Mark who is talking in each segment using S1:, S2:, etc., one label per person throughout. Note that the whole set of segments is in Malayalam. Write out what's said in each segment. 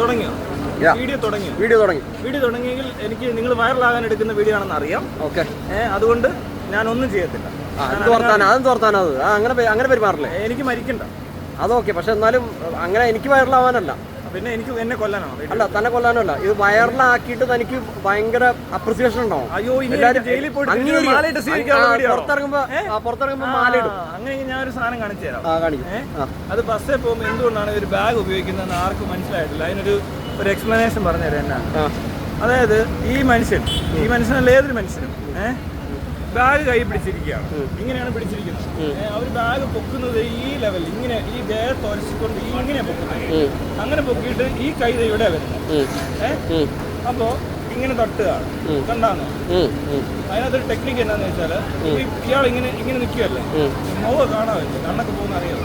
S1: തുടങ്ങിയോ? വീഡിയോ തുടങ്ങി
S2: വീഡിയോ തുടങ്ങി.
S1: വീഡിയോ തുടങ്ങിയെങ്കിൽ എനിക്ക് നിങ്ങൾ വൈറലാകാൻ എടുക്കുന്ന വീഡിയോ ആണെന്ന് അറിയാം.
S2: ഓക്കെ.
S1: അതുകൊണ്ട് ഞാൻ ഒന്നും ചെയ്യത്തില്ല
S2: അത് അങ്ങനെ അങ്ങനെ പെരുമാറില്ലേ?
S1: എനിക്ക് മരിക്കണ്ട.
S2: അതൊക്കെ പക്ഷെ എന്നാലും അങ്ങനെ എനിക്ക് വൈറലാവാനല്ല.
S1: പിന്നെ എനിക്ക് എന്നെ കൊല്ലാനോ
S2: അല്ല തന്നെ കൊല്ലാനോ അല്ല ഇത് വൈറലാക്കിയിട്ട് തനിക്ക് ഭയങ്കര അപ്രിസിയേഷൻ ഉണ്ടോ
S1: അയ്യോ ജയിലിൽ പോയിട്ട്?
S2: പുറത്തിറങ്ങുമ്പോ പുറത്തിറങ്ങുമ്പോ മാലയിടും.
S1: അങ്ങനെ ഞാൻ ഒരു സാധനം കാണിച്ചു തരാം. അത് ബസ്സിൽ പോകുമ്പോൾ എന്തുകൊണ്ടാണ് ഒരു ബാഗ് ഉപയോഗിക്കുന്നതെന്ന് ആർക്കും മനസ്സിലായിട്ടില്ല. അതിനൊരു ഒരു എക്സ്പ്ലനേഷൻ പറഞ്ഞുതരാം എന്നാ അതായത് ഈ മനുഷ്യൻ ഈ മനുഷ്യനല്ല ഏതൊരു മനുഷ്യനും ഏഹ് ബാഗ് കൈ പിടിച്ചിരിക്കുകയാണ്. ഇങ്ങനെയാണ് പിടിച്ചിരിക്കുന്നത്. അവർ ബാഗ് പൊക്കുന്നത് ഈ ലെവൽ ഇങ്ങനെ ഈ ദേഹത്ത് ഒരച്ചിക്കൊണ്ട് ഇങ്ങനെ പൊക്കുന്നത്. അങ്ങനെ പൊക്കിയിട്ട് ഈ കൈ ഇവിടെ വരുന്നത്. ഏഹ് അപ്പോ ഇങ്ങനെ തട്ടുകയാണ്. കണ്ടാന്ന്. അതിനകത്തൊരു ടെക്നിക്ക് എന്താന്ന് വെച്ചാൽ ഇയാൾ ഇങ്ങനെ ഇങ്ങനെ നിൽക്കുകയല്ലേ. മുഖം കാണാമല്ലോ കണ്ണൊക്കെ പോകുന്ന അറിയാം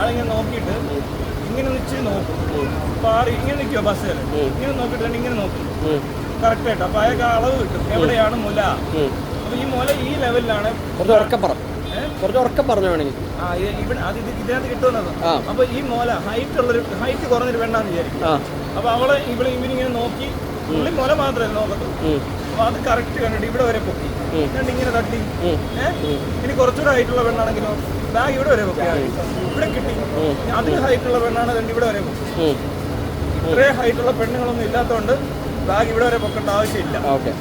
S1: ആളിങ്ങനെ നോക്കിയിട്ട് ഇങ്ങനെ നിച്ച് നോക്കും. പാറി ഇങ്ങനെ നിൽക്കുക ബസ്സിൽ ഇങ്ങനെ നോക്കിയിട്ട് ഇങ്ങനെ നോക്കും.
S2: ഉം.
S1: കറക്റ്റ് ആയിട്ട്. അപ്പൊ അയാൾക്ക് അളവ് കിട്ടും. എവിടെയാണ് മുല? ഈ മുല ഈ ലെവലിലാണ്
S2: കുറച്ച് ഉറക്കം പറ. കുറച്ച് ഉറക്കം പറഞ്ഞു വേണമെങ്കിൽ
S1: ആ ഇവിടെ അത് ഇത് ഇതിനകത്ത് കിട്ടുന്നത് അപ്പൊ ഈ മോല ഹൈറ്റ് ഉള്ളൊരു ഹൈറ്റ് കുറഞ്ഞൊരു വേണ്ടാന്ന് വിചാരിക്കും. അപ്പൊ അവളെ ഇവിടെ ഇവരിങ്ങനെ നോക്കി. പുള്ളി മുല മാത്രമേ നോക്കത്തുള്ളൂ. അപ്പൊ അത് കറക്റ്റ് കണ്ടിട്ട് ഇവിടെ വരെ പൊക്കി. എന്നിട്ട് ഇങ്ങനെ തട്ടി. ഇനി കുറച്ചുകൂടെ ഹൈറ്റുള്ള പെണ്ണാണെങ്കിലോ ബാഗ് ഇവിടെ വരെ പൊക്കി. ഇവിടെ കിട്ടി. അതിന് ഹൈറ്റുള്ള പെണ്ണാണ് ഇവിടെ വരെ പൊക്കി. ഇത്രയും ഹൈറ്റുള്ള പെണ്ണുങ്ങളൊന്നും ഇല്ലാത്തതുകൊണ്ട് ബാഗ് ഇവിടെ വരെ പൊക്കേണ്ട ആവശ്യമില്ല.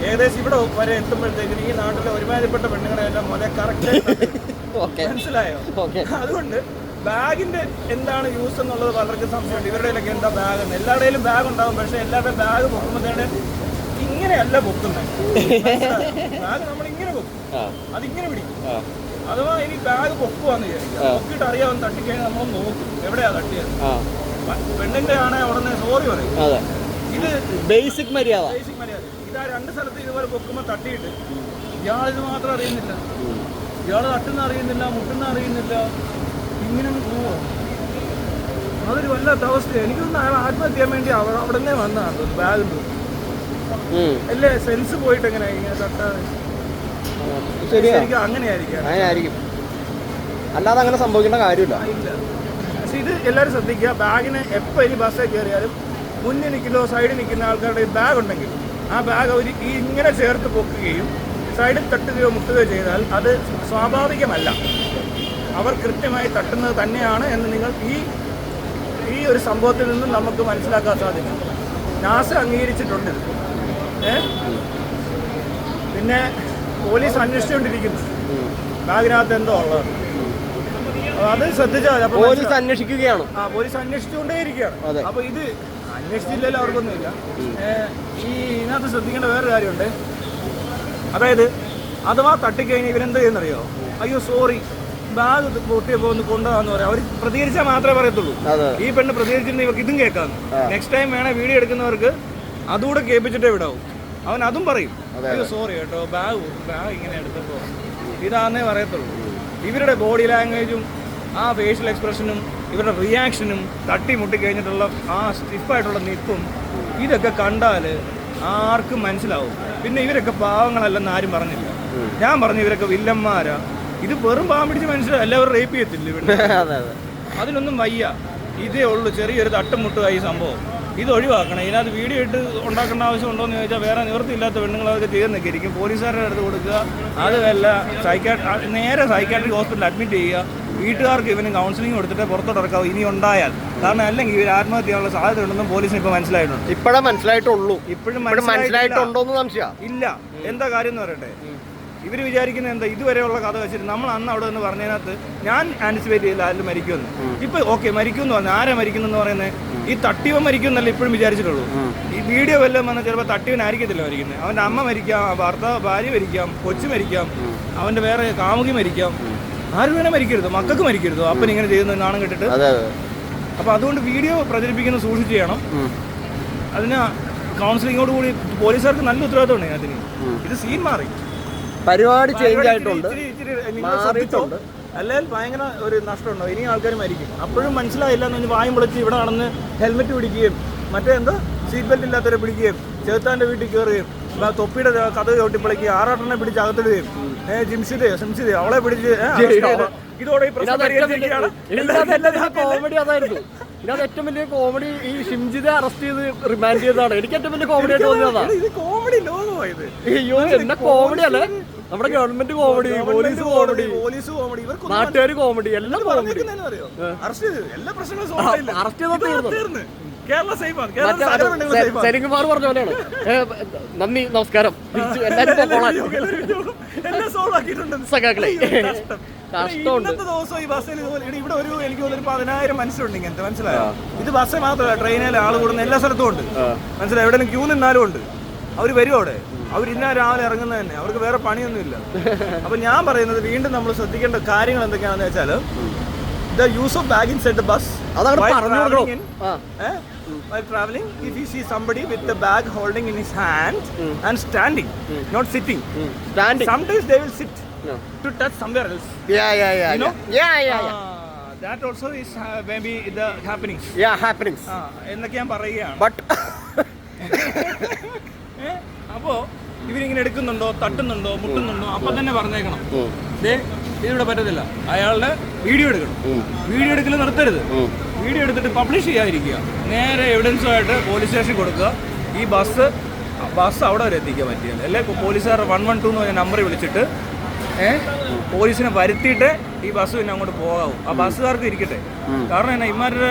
S1: ഏകദേശം ഇവിടെ വരെ എത്തുമ്പോഴത്തേക്കും ഈ നാട്ടിലെ ഒരുമാതിരിപ്പെട്ട പെണ്ണുങ്ങളെ എല്ലാം മുല കറക്റ്റ് മനസ്സിലായോ? അതുകൊണ്ട് ബാഗിന്റെ എന്താണ് യൂസ് എന്നുള്ളത് പലർക്കും സംശയമുണ്ട്. ഇവരുടെയിലൊക്കെ എന്താ ബാഗ് എന്ന്. എല്ലാവരുടെയും ബാഗ് ഉണ്ടാവും. പക്ഷെ എല്ലാവരുടെയും ബാഗ് പൊക്കുമ്പോഴത്തേടെ ഇങ്ങനെയല്ല പൊക്കുന്നത്. ബാഗ് നമ്മൾ ഇങ്ങനെ പൊക്കും അതിങ്ങനെ പിടിക്കും. അഥവാ ഇനി ബാഗ് പൊക്കുവാന്ന് വിചാരിക്കുക. പൊക്കിട്ട് അറിയാവുന്ന തട്ടിക്കഴിഞ്ഞാൽ നമ്മൾ നോക്കും. എവിടെയാ തട്ടിയത്? പെണ്ണിന്റെ ആണെ ഉടനെ സോറി പറയും.
S2: ബേസിക് മര്യാദ.
S1: ബേസിക് മര്യാദ. ഇതാ രണ്ട് സ്ഥലത്ത് ഇതുപോലെ പൊക്കുമ്പോൾ തട്ടിയിട്ട്. ഇയാളിത് മാത്രം അറിയുന്നില്ല. ഇയാൾ തട്ടുന്ന അറിയുന്നില്ല മുട്ടുന്ന അറിയുന്നില്ല. ഇങ്ങനെ പോവോ. അതൊരു വല്ലാത്ത അവസ്ഥയാണ് എനിക്കൊന്ന് അയാൾ ആത്മഹത്യ ചെയ്യാൻ വേണ്ടി അവിടെ അവിടെ തന്നെ വന്നതാണ് ബാഗ് അല്ലേ? സെൻസ് പോയിട്ട് എങ്ങനെ ഇങ്ങനെ തട്ടാതെ അങ്ങനെയായിരിക്കും.
S2: ശരിക്കും അല്ലാതെ അങ്ങനെ സംഭവിക്കേണ്ട കാര്യമില്ല.
S1: പക്ഷെ ഇത് എല്ലാരും ശ്രദ്ധിക്കുക. ബാഗിന് എപ്പോൾ ഇനി ബസ്സിൽ കയറിയാലും മുന്നിൽ നിൽക്കുന്നോ സൈഡിൽ നിൽക്കുന്ന ആൾക്കാരുടെ ബാഗ് ഉണ്ടെങ്കിൽ ആ ബാഗ് അവർ ഈ ഇങ്ങനെ ചേർത്ത് പൊക്കുകയും സൈഡിൽ തട്ടുകയോ മുട്ടുകയോ ചെയ്താൽ അത് സ്വാഭാവികമല്ല. അവർ കൃത്യമായി തട്ടുന്നത് തന്നെയാണ് എന്ന് നിങ്ങൾ ഈ ഈ ഒരു സംഭവത്തിൽ നിന്നും നമുക്ക് മനസ്സിലാക്കാൻ സാധിക്കും. നാസ അംഗീകരിച്ചിട്ടുണ്ട്. ഏ? പിന്നെ പോലീസ് അന്വേഷിച്ചുകൊണ്ടിരിക്കുന്നു. ബാഗിനകത്ത് എന്തോ ഉള്ളത്. അത് ശ്രദ്ധിച്ചാൽ.
S2: പോലീസ് അന്വേഷിക്കുകയാണ്.
S1: ആ പോലീസ് അന്വേഷിച്ചുകൊണ്ടേയിരിക്കുകയാണ്. അപ്പൊ ഇത് അന്വേഷിച്ചില്ലല്ലോ അവർക്കൊന്നുമില്ല. ഏഹ്, ഈ ഇതിനകത്ത് ശ്രദ്ധിക്കേണ്ട വേറൊരു കാര്യമുണ്ട്. അതായത് അഥവാ തട്ടിക്കഴിഞ്ഞാൽ ഇവരെന്ത് ചെയ്യുന്നറിയോ? അയ്യോ സോറി ബാഗ് പൊട്ടിയപ്പോ ഒന്ന് കൊണ്ടുപോകാന്ന് പറയാം. അവർ പ്രതികരിച്ചാൽ മാത്രമേ പറയത്തുള്ളൂ. ഈ പെണ്ണ് പ്രതികരിച്ചിരുന്ന ഇവർക്ക് ഇതും കേൾക്കാം. നെക്സ്റ്റ് ടൈം വേണേ വീഡിയോ എടുക്കുന്നവർക്ക് അതുകൂടെ കേൾപ്പിച്ചിട്ടേ വിടാവും. അവൻ അതും പറയും. അയ്യോ സോറി കേട്ടോ. ബാഗ് ബാഗ് ഇങ്ങനെ എടുത്തപ്പോ. ഇതാന്നേ പറയത്തുള്ളൂ. ഇവരുടെ ബോഡി ലാംഗ്വേജും ആ ഫേഷ്യൽ എക്സ്പ്രഷനും ഇവരുടെ റിയാക്ഷനും തട്ടി മുട്ടി കഴിഞ്ഞിട്ടുള്ള ആ സ്റ്റിഫായിട്ടുള്ള നിപ്പും ഇതൊക്കെ കണ്ടാൽ ആർക്കും മനസ്സിലാവും. പിന്നെ ഇവരൊക്കെ പാവങ്ങളല്ലെന്ന് ആരും പറഞ്ഞില്ല. ഞാൻ പറഞ്ഞു ഇവരൊക്കെ വില്ലന്മാരാ. ഇത് വെറും പാവം പിടിച്ച് മനസ്സിലാവും എല്ലാവരും റേപ്പ് ചെയ്യത്തില്ല ഇവിടെ അതിനൊന്നും വയ്യ. ഇതേ ഉള്ളൂ ചെറിയൊരു തട്ടുമുട്ടുമായി ഈ സംഭവം. ഇത് ഒഴിവാക്കണം. ഇതിനകത്ത് വീഡിയോ ഇട്ട് ഉണ്ടാക്കേണ്ട ആവശ്യമുണ്ടോ എന്ന് ചോദിച്ചാൽ വേറെ നിവൃത്തിയില്ലാത്ത പെണ്ണുങ്ങൾ അതൊക്കെ തീർന്നൊക്കെ ഇരിക്കും. പോലീസുകാരുടെ അടുത്ത് കൊടുക്കുക. അതുമല്ല സൈക്കാ നേരെ സൈക്കാട്രിക് ഹോസ്പിറ്റലിൽ അഡ്മിറ്റ് ചെയ്യുക. വീട്ടുകാർക്ക് ഇവന് കൗൺസിലിംഗ് കൊടുത്തിട്ട് പുറത്തോട്ട് ഇറക്കാവും. ഇനി ഉണ്ടായാൽ. കാരണം അല്ലെങ്കിൽ ഇവർ ആത്മഹത്യയുള്ള ചെയ്യാനുള്ള സാധ്യത ഉണ്ടെന്നും പോലീസിന് ഇപ്പോൾ മനസ്സിലായിട്ടുണ്ട്.
S2: ഇപ്പോഴേ മനസ്സിലായിട്ടുള്ളൂ.
S1: ഇപ്പോഴും
S2: മനസ്സിലായിട്ടുണ്ടോന്ന് സംശയം.
S1: ഇല്ല. എന്താ കാര്യം എന്ന് പറയട്ടെ? ഇവർ വിചാരിക്കുന്നത് എന്താ? ഇതുവരെയുള്ള കഥ വെച്ചിട്ട് നമ്മൾ അന്ന് അവിടെ നിന്ന് പറഞ്ഞതിനകത്ത് ഞാൻ ആന്റിസിപ്പേറ്റ് ചെയ്തില്ല ആരും മരിക്കുമെന്ന്. ഇപ്പൊ ഓക്കെ മരിക്കും എന്ന് പറഞ്ഞു. ആരാ മരിക്കുന്നെന്ന് പറയുന്നത്? ഈ തട്ടിവൻ മരിക്കും എന്നല്ല ഇപ്പോഴും വിചാരിച്ചിട്ടുള്ളൂ. ഈ വീഡിയോ വല്ലതും വന്നാൽ ചിലപ്പോൾ തട്ടിവനായിരിക്കത്തില്ല മരിക്കുന്നത്. അവന്റെ അമ്മ മരിക്കാം ഭർത്താവ് ഭാര്യ മരിക്കാം കൊച്ചു മരിക്കാം അവന്റെ വേറെ കാമുകി മരിക്കാം. ആരും തന്നെ മരിക്കരുത്. മക്കൾക്ക് മരിക്കരുത്. അപ്പൻ ഇങ്ങനെ ചെയ്യുന്ന നാണം കെട്ടിട്ട്. അപ്പോൾ അതുകൊണ്ട് വീഡിയോ പ്രചരിപ്പിക്കുന്ന സൂക്ഷിച്ച് ചെയ്യണം. അതിന് കൗൺസിലിങ്ങോട് കൂടി പോലീസുകാർക്ക് നല്ല ഉത്തരവാദിത്തമുണ്ട് അതിന് ഇത് സീൻ മാറി.
S2: പരിപാടി ചേഞ്ച് ആയിട്ടുണ്ട്.
S1: അല്ലെങ്കിൽ ഭയങ്കര ഒരു നഷ്ടമുണ്ടോ? ഇനി ആൾക്കാർ മരിക്കും. അപ്പോഴും മനസ്സിലായില്ല എന്ന് വായും പൊളിച്ച് ഇവിടെ നടന്ന് ഹെൽമെറ്റ് പിടിക്കുകയും മറ്റേന്തോ സീറ്റ് ബെൽറ്റ് ഇല്ലാത്തവരെ പിടിക്കുകയും ചേത്താന്റെ വീട്ടിൽ കയറുകയും തൊപ്പിയുടെ കഥ ചവിട്ടിപ്പിളിക്കുകയും ആറാട്ടനെ പിടിച്ച് അകത്തിടുകയും ജിംസിതയോ സിംസിതയോ അവളെ പിടിച്ച് ചെയ്ത് ഇതോടെ ഈ പ്രശ്നം പരിഹരിച്ചിരിക്കുകയാണ്.
S2: കോമഡി അതായിരുന്നു. ഇതിനകത്ത് ഏറ്റവും വലിയ കോമഡി ഈ ഷിംജിതെ അറസ്റ്റ് ചെയ്ത് റിമാൻഡ് ചെയ്തതാണ്. എനിക്ക് ഏറ്റവും വലിയ കോമഡി ആയിട്ട് തോന്നിയതാ
S1: ഇത് കോമഡി ലോകമായത്
S2: അയ്യോ എന്നെ കോമഡി അല്ലേ? നമ്മുടെ government comedy police comedy
S1: police comedy
S2: നാട്ടുകാർ കോമഡി എല്ലാം കോമഡി
S1: അറസ്റ്റ് ചെയ്ത്. എല്ലാ പ്രശ്നങ്ങളും.
S2: അറസ്റ്റ് ചെയ്താൽ തീർന്നു. സരികുമാർ പറഞ്ഞ പോലെയാണ്. നന്ദി നമസ്കാരം. സഖാക്കളെ. കഷ്ടമുണ്ട്.
S1: ഇന്നത്തെ ദിവസം ഈ ബസ്സിൽ ഇവിടെ ഒരു എനിക്ക് തോന്നുന്നു ഒരു പതിനായിരം മനുഷ്യരുണ്ട് ഇങ്ങനത്തെ. മനസ്സിലായോ? ഇത് ബസ് മാത്രമല്ല ട്രെയിനിൽ ആൾ കൂടുന്ന എല്ലാ സ്ഥലത്തും ഉണ്ട്. മനസ്സിലായോ? എവിടെ ക്യൂ നിന്നാലും ഉണ്ട്. അവർ വരും അവിടെ. അവർ ഇന്നാ രാവിലെ ഇറങ്ങുന്നത് തന്നെ. അവർക്ക് വേറെ പണിയൊന്നുമില്ല. അപ്പൊ ഞാൻ പറയുന്നത് വീണ്ടും നമ്മൾ ശ്രദ്ധിക്കേണ്ട കാര്യങ്ങൾ എന്തൊക്കെയാണെന്ന് വെച്ചാൽ the use of bag in set bus
S2: അതാണ് പറഞ്ഞു കൊടുക്കണോ?
S1: While traveling, if you see somebody with the bag holding in his hand and standing, not sitting,
S2: Standing.
S1: sometimes they will sit No. to touch somewhere else.
S2: Yeah, yeah, yeah.
S1: You know?
S2: Yeah, yeah, yeah. yeah.
S1: Ah, that also is uh, maybe the happening.
S2: Yeah, happenings.
S1: ആ, എന്നൊക്കെ ഞാൻ പറയുകയാണ്
S2: ബട്ട്
S1: ഏ? അപ്പോ ഇവരിങ്ങനെ എടുക്കുന്നുണ്ടോ തട്ടുന്നുണ്ടോ മുട്ടുന്നുണ്ടോ അപ്പൊ തന്നെ പറഞ്ഞേക്കണം ദേ ഇതിവിടെ പറ്റത്തില്ല അയാളുടെ വീഡിയോ എടുക്കണം വീഡിയോ എടുക്കൽ നിർത്തരുത് വീഡിയോ എടുത്തിട്ട് പബ്ലിഷ് ചെയ്യാതിരിക്കുക. നേരെ എവിഡൻസുമായിട്ട് പോലീസ് സ്റ്റേഷൻ കൊടുക്കുക. ഈ ബസ് ബസ് അവിടെ വരെ എത്തിക്കാൻ പറ്റിയത് അല്ലെ? പോലീസുകാർ വൺ വൺ ടു എന്ന് പറഞ്ഞ നമ്പർ വിളിച്ചിട്ട് പോലീസിനെ വരുത്തിയിട്ട് ഈ ബസ് പിന്നെ അങ്ങോട്ട് പോകാവും. ആ ബസ്സുകാർക്ക് ഇരിക്കട്ടെ. കാരണം എന്നാ ഇമാരുടെ